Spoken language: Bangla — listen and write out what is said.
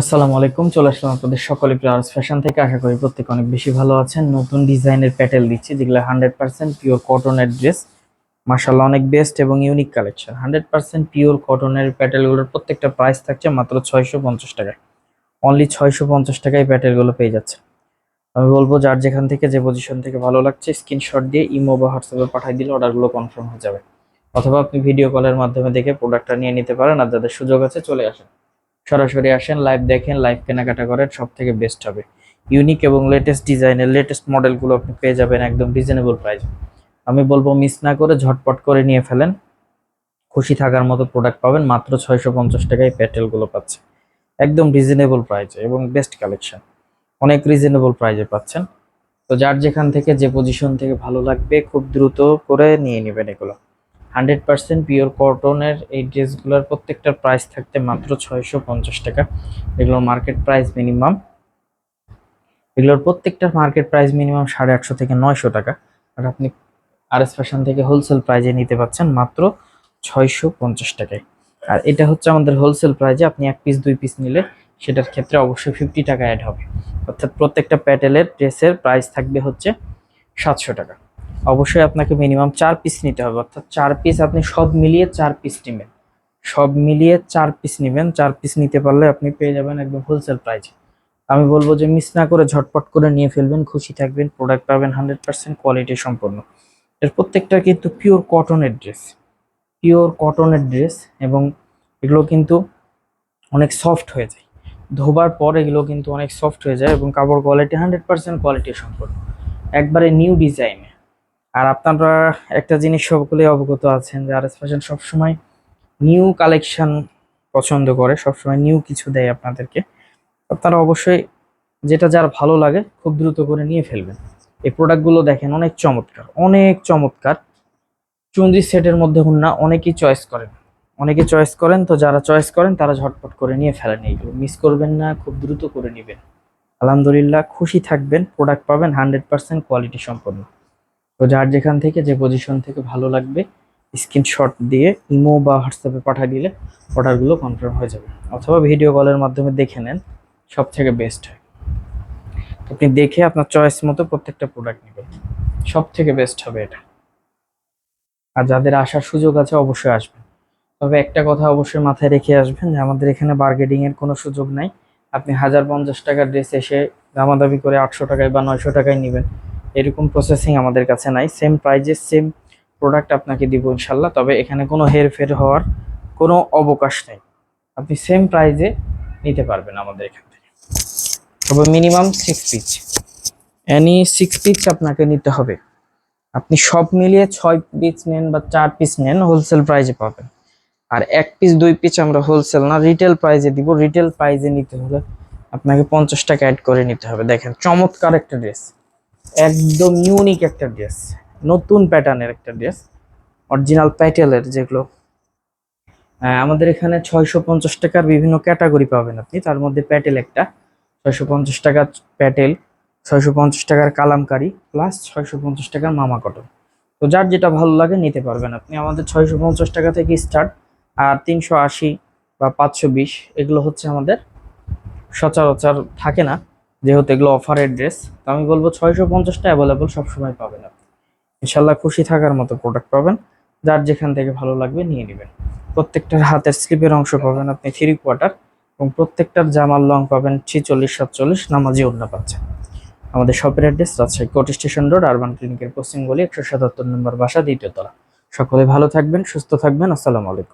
আসসালামু আলাইকুম, চলে আসলাম আপনাদের সকলে প্রিয়ার্স ফ্যাশন থেকে। আশা করি প্রত্যেকে অনেক বেশি ভালো আছেন। নতুন ডিজাইনের প্যাটেল দিচ্ছি, যেগুলো হান্ড্রেড পার্সেন্ট পিওর কটনের ড্রেস মাসাল্লাহ অনেক বেস্ট এবং unique collection hundred percent pure কটনের প্যাটেলগুলোর প্রত্যেকটা প্রাইস থাকছে মাত্র ছয়শো পঞ্চাশ টাকায়। অনলি ছয়শো পঞ্চাশ টাকায় প্যাটেলগুলো পেয়ে যাচ্ছে আমি বলব, যার যেখান থেকে যে পজিশন থেকে ভালো লাগছে স্ক্রিনশট দিয়ে ইমো বা হোয়াটসঅ্যাপে পাঠিয়ে দিলে অর্ডারগুলো কনফার্ম হয়ে যাবে। অথবা আপনি ভিডিও কলের মাধ্যমে দেখে প্রোডাক্টটা নিয়ে নিতে পারেন। আর যাদের সুযোগ আছে, চলে আসেন। সরাসরি আসেন লাইভ দেখেন লাইভ কেনাকাটা করেন সব থেকে বেস্ট হবে। ইউনিক এবং লেটেস্ট ডিজাইনের লেটেস্ট মডেলগুলো আপনি পেয়ে যাবেন একদম রিজনেবল প্রাইস আমি বলব মিস না করে ঝটপট করে নিয়ে ফেলেন। খুশি থাকার মতো প্রোডাক্ট পাবেন, মাত্র ছয়শো পঞ্চাশ টাকায় প্যাটেলগুলো পাচ্ছে। একদম রিজনেবল প্রাইসে এবং বেস্ট কালেকশন অনেক রিজনেবল প্রাইসে পাচ্ছেন। তো যার যেখান থেকে, যে পজিশন থেকে ভালো লাগবে, খুব দ্রুত করে নিয়ে নেবেন এগুলো। হান্ড্রেড পার্সেন্ট পিওর কটনের এই ড্রেসগুলোর প্রত্যেকটার প্রাইস থাকতে মাত্র ছয়শো পঞ্চাশ টাকা। এগুলোর মার্কেট প্রাইস মিনিমাম। এগুলোর প্রত্যেকটার মার্কেট প্রাইস মিনিমাম সাড়ে আটশো থেকে নয়শো টাকা। আর আপনি আর এস ফ্যাশন থেকে হোলসেল প্রাইজে নিতে পাচ্ছেন মাত্র ছয়শো পঞ্চাশ টাকায়। আর এটা হচ্ছে আমাদের হোলসেল প্রাইজে আপনি এক পিস, দুই পিস নিলে সেটার ক্ষেত্রে অবশ্যই ফিফটি টাকা অ্যাড হবে। অর্থাৎ প্রত্যেকটা প্যাটেলের ড্রেসের প্রাইস থাকবে হচ্ছে সাতশো টাকা। অবশ্যই আপনাকে মিনিমাম চার পিস নিতে হবে। অর্থাৎ চার পিস আপনি সব মিলিয়ে চার পিস নেবেন। সব মিলিয়ে চার পিস নেবেন। চার পিস নিতে পারলে আপনি পেয়ে যাবেন একদম হোলসেল প্রাইস আমি বলব যে মিস না করে ঝটপট করে নিয়ে ফেলবেন, খুশি থাকবেন প্রোডাক্ট পাবেন হান্ড্রেড পার্সেন্ট কোয়ালিটি সম্পন্ন। এর প্রত্যেকটা কিন্তু পিওর কটনের ড্রেস পিওর কটনের ড্রেস এবং এগুলো কিন্তু অনেক সফট হয়ে যায়। ধোবার পর এগুলো কিন্তু অনেক সফট হয়ে যায় এবং কাপড় কোয়ালিটি হান্ড্রেড পার্সেন্ট কোয়ালিটি সম্পন্ন। একবারে নিউ ডিজাইনে আর আপনারা একটা জিনিস সকলে অবগত আছেন যে আর এস ফ্যাশন সবসময় নিউ কালেকশন পছন্দ করে, সবসময় নিউ কিছু দেয় আপনাদেরকে। আপনারা অবশ্যই যেটা যার ভালো লাগে খুব দ্রুত করে নিয়ে ফেলবেন। এই প্রোডাক্টগুলো দেখেন, অনেক চমৎকার অনেক চমৎকার। চুন্দ্রি সেটের মধ্যে না অনেকেই চয়েস করেন। অনেকে চয়েস করেন, তো যারা চয়েস করেন, তারা ঝটপট করে নিয়ে ফেলেন এইগুলো। মিস করবেন না, খুব দ্রুত করে নেবেন। আলহামদুলিল্লাহ, খুশি থাকবেন প্রোডাক্ট পাবেন হান্ড্রেড পার্সেন্ট কোয়ালিটি সম্পন্ন। তো যার যেখান থেকে যে পজিশন থেকে ভালো লাগবে স্ক্রিনশট দিয়ে ইমো বা হোয়াটসঅ্যাপে পাঠিয়ে দিলে অর্ডারগুলো কনফার্ম হয়ে যাবে। অথবা ভিডিও কলের মাধ্যমে দেখে নেন সব থেকে বেস্ট হয়। আপনি দেখে আপনার চয়েস মতো প্রত্যেকটা প্রোডাক্ট নেবেন। সব থেকে বেস্ট হবে এটা। আর যাদের আসার সুযোগ আছে অবশ্যই আসবেন। তবে একটা কথা অবশ্যই মাথায় রেখে আসবেন যে আমাদের এখানে বার্গেনিং এর কোনো সুযোগ নাই। আপনি হাজার পঞ্চাশ টাকার ড্রেস এসে দামাদামি করে আটশো টাকায় বা নয়শো টাকায় নেবেন। এরকম প্রসেসিং আমাদের কাছে নাই। সেম প্রাইজে সেম প্রোডাক্ট আপনাকে দিব ইনশাল্লাহ, তবে এখানে কোনো হেরফের হওয়ার কোনো অবকাশ নেই। আপনি সেম প্রাইজে নিতে পারবেন আমাদের এখান থেকে। তবে minimum six piece any six piece আপনাকে নিতে হবে। আপনি সব মিলিয়ে ছয় পিস নেন বা চার পিস নেন হোলসেল প্রাইজে পাবেন। আর এক পিস দুই পিস আমরা হোলসেল না রিটেল প্রাইজে দিব। রিটেল প্রাইজে নিতে হলে আপনাকে পঞ্চাশ টাকা অ্যাড করে নিতে হবে। দেখেন, চমৎকার একটা ড্রেস একদম ইউনিক একটা ড্রেস নতুন প্যাটার্নের একটা ড্রেস অরিজিনাল প্যাটেলের যেগুলো। আমাদের এখানে ছয়শো পঞ্চাশ টাকার বিভিন্ন ক্যাটাগরি পাবেন আপনি। তার মধ্যে প্যাটেল একটা। ছয়শো পঞ্চাশ টাকার প্যাটেল ছয়শো পঞ্চাশ টাকার কালামকারি প্লাস ছয়শো পঞ্চাশ টাকার মামা কটন তো যার যেটা ভালো লাগে নিতে পারবেন আপনি। আমাদের ছয়শো পঞ্চাশ টাকা থেকে স্টার্ট আর তিনশো আশি বা পাঁচশো বিশ, এগুলো হচ্ছে আমাদের সচরাচর থাকে না। যেহেতু এগুলো অফারের ড্রেস তো আমি বলব ছয়শো পঞ্চাশটা অ্যাভেলেবল সবসময় পাবেন আপনি। ইনশাল্লাহ খুশি থাকার মতো প্রোডাক্ট পাবেন, যার যেখান থেকে ভালো লাগবে নিয়ে নেবেন। প্রত্যেকটার হাতের স্লিপের অংশ পাবেন আপনি থ্রি কোয়ার্টার এবং প্রত্যেকটার জামার লং পাবেন ছিচল্লিশ, সাতচল্লিশ, নামাজি অন্য পাচ্ছেন আমাদের শপের address Rajshahi court station road urban ক্লিনিকের পশ্চিম একশো সাতাত্তর নম্বর বাসা দ্বিতীয়তলা সকলে ভালো থাকবেন, সুস্থ থাকবেন, আসসালামু আলাইকুম।